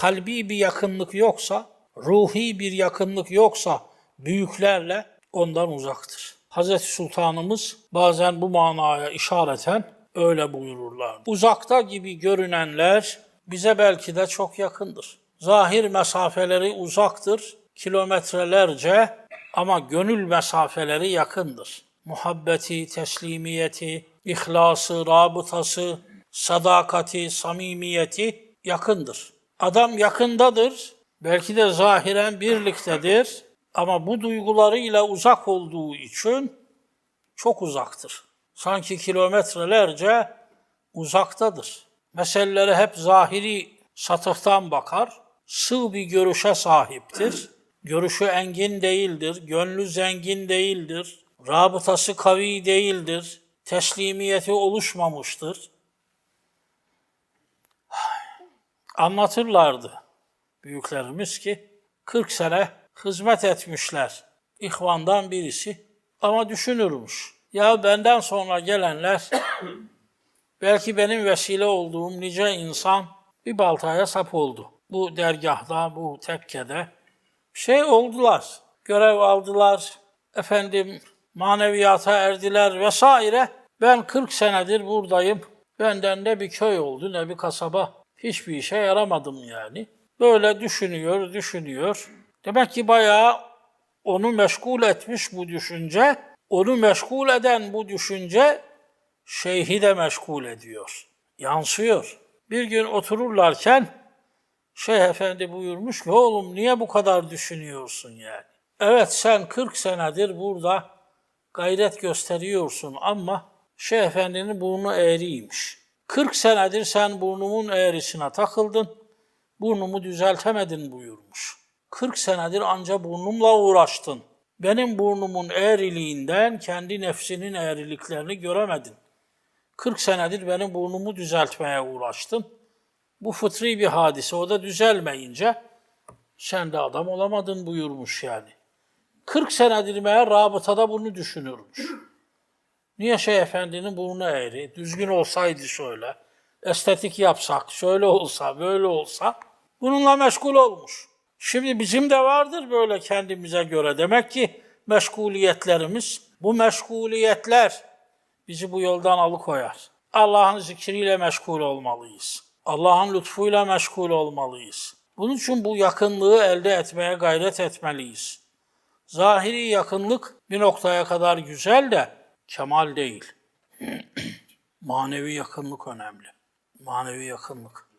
kalbi bir yakınlık yoksa, ruhi bir yakınlık yoksa büyüklerle ondan uzaktır. Hazreti Sultanımız bazen bu manaya işareten öyle buyururlar. Uzakta gibi görünenler bize belki de çok yakındır. Zahir mesafeleri uzaktır, kilometrelerce ama gönül mesafeleri yakındır. Muhabbeti, teslimiyeti, ihlası, rabıtası, sadakati, samimiyeti yakındır. Adam yakındadır, belki de zahiren birliktedir ama bu duygularıyla uzak olduğu için çok uzaktır. Sanki kilometrelerce uzaktadır. Meseleleri hep zahiri satıhtan bakar, sığ bir görüşe sahiptir. Görüşü engin değildir, gönlü zengin değildir, rabıtası kavi değildir, teslimiyeti oluşmamıştır. Anlatırlardı büyüklerimiz ki 40 sene hizmet etmişler. İhvandan birisi ama düşünürmüş. Ya benden sonra gelenler belki benim vesile olduğum nice insan bir baltaya sap oldu. Bu dergahda, bu tekkede şey oldular. Görev aldılar. Efendim maneviyata erdiler vesaire. Ben 40 senedir buradayım. Benden ne bir köy oldu ne bir kasaba. Hiçbir işe yaramadım yani. Böyle düşünüyor, düşünüyor. Demek ki bayağı onu meşgul etmiş bu düşünce. Onu meşgul eden bu düşünce şeyhi de meşgul ediyor. Yansıyor. Bir gün otururlarken Şeyh Efendi buyurmuş ki oğlum niye bu kadar düşünüyorsun yani? Evet sen 40 senedir burada gayret gösteriyorsun ama Şeyh Efendi'nin burnu eğriymiş. 40 senedir sen burnumun eğrisine takıldın, burnumu düzeltemedin buyurmuş. 40 senedir anca burnumla uğraştın. Benim burnumun eğriliğinden kendi nefsinin eğriliklerini göremedin. 40 senedir benim burnumu düzeltmeye uğraştın. Bu fıtri bir hadise. O da düzelmeyince sen de adam olamadın buyurmuş yani. 40 senedir meğer rabıtada bunu düşünürmüş. Niye şey efendinin burnu eğri, düzgün olsaydı şöyle, estetik yapsak, şöyle olsa, böyle olsa, bununla meşgul olmuş. Şimdi bizim de vardır böyle kendimize göre. Demek ki meşguliyetlerimiz, bu meşguliyetler bizi bu yoldan alıkoyar. Allah'ın zikriyle meşgul olmalıyız. Allah'ın lütfuyla meşgul olmalıyız. Bunun için bu yakınlığı elde etmeye gayret etmeliyiz. Zahiri yakınlık bir noktaya kadar güzel de kemal değil. Manevi yakınlık önemli. Manevi yakınlık.